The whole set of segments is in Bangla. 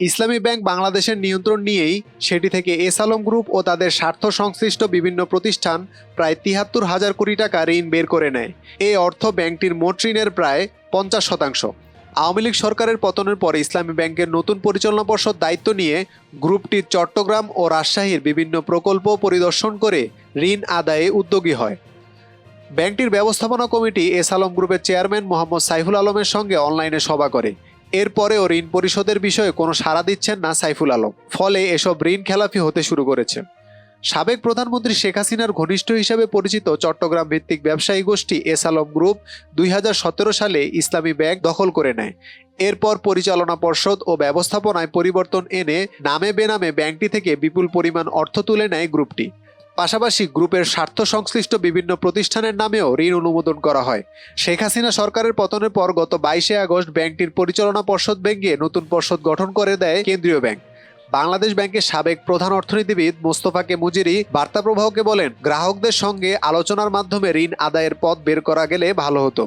ইসলামী ব্যাংক বাংলাদেশের নিয়ন্ত্রণ নিয়েই সেটি থেকে এস আলম গ্রুপ ও তাদের স্বার্থ সংশ্লিষ্ট বিভিন্ন প্রতিষ্ঠান প্রায় তিহাত্তর হাজার কোটি টাকা ঋণ বের করে নেয়। এই অর্থ ব্যাংকটির মোট ঋণের প্রায় পঞ্চাশ শতাংশ। আওয়ামী লীগ সরকারের পতনের পরে ইসলামী ব্যাংকের নতুন পরিচালনা পর্ষদ দায়িত্ব নিয়ে গ্রুপটি চট্টগ্রাম ও রাজশাহীর বিভিন্ন প্রকল্প পরিদর্শন করে ঋণ আদায়ে উদ্যোগী হয়। ব্যাংকটির ব্যবস্থাপনা কমিটি এস আলম গ্রুপের চেয়ারম্যান মোহাম্মদ সাইফুল আলমের সঙ্গে অনলাইনে সভা করে। এরপরেও ঋণ পরিশোধের বিষয়ে কোনো সাড়া দিচ্ছেন না সাইফুল আলম। ফলে এসব ঋণ খেলাপি হতে শুরু করেছে। সাবেক প্রধানমন্ত্রী শেখ হাসিনার ঘনিষ্ঠ হিসেবে পরিচিত চট্টগ্রাম ভিত্তিক ব্যবসায়ী গোষ্ঠী এস আলম গ্রুপ দুই হাজার সতেরো সালে ইসলামী ব্যাংক দখল করে নেয়। এরপর পরিচালনা পর্ষদ ও ব্যবস্থাপনায় পরিবর্তন এনে নামে বেনামে ব্যাংকটি থেকে বিপুল পরিমাণ অর্থ তুলে নেয় গ্রুপটি। পাশাপাশি গ্রুপের স্বার্থ সংশ্লিষ্ট বিভিন্ন প্রতিষ্ঠানের নামেও ঋণ অনুমোদন করা হয়। শেখ হাসিনা সরকারের পতনের পর গত বাইশে আগস্ট ব্যাংকটির পরিচালনা পর্ষদ ভেঙে নতুন পর্ষদ গঠন করে দেয় কেন্দ্রীয় ব্যাংক। বাংলাদেশ ব্যাংকের সাবেক প্রধান অর্থনীতিবিদ মোস্তফাকে মুজিরি বার্তা প্রবাহকে বলেন, গ্রাহকদের সঙ্গে আলোচনার মাধ্যমে ঋণ আদায়ের পথ বের করা গেলে ভালো হতো।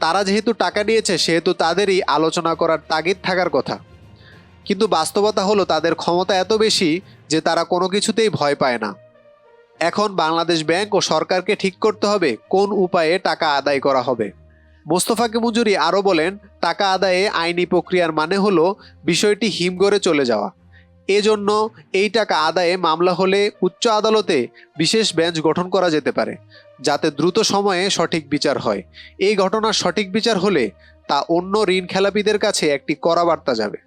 তারা যেহেতু টাকা নিয়েছে, সেহেতু তাদেরই আলোচনা করার তাগিদ থাকার কথা। কিন্তু বাস্তবতা হলো, তাদের ক্ষমতা এত বেশি যে তারা কোনো কিছুতেই ভয় পায় না। এখন বাংলাদেশ ব্যাংক ও সরকারকে ঠিক করতে হবে কোন উপায়ে টাকা আদায় করা হবে। মোস্তফাকে মঞ্জুরি আরও বলেন, টাকা আদায়ে আইনি প্রক্রিয়ার মানে হলো বিষয়টি হিমঘরে চলে যাওয়া। এজন্য এই টাকা আদায়ে মামলা হলে উচ্চ আদালতে বিশেষ বেঞ্চ গঠন করা যেতে পারে, যাতে দ্রুত সময়ে সঠিক বিচার হয়। এই ঘটনার সঠিক বিচার হলে তা অন্য ঋণ খেলাপিদের কাছে একটি কড়া বার্তা যাবে।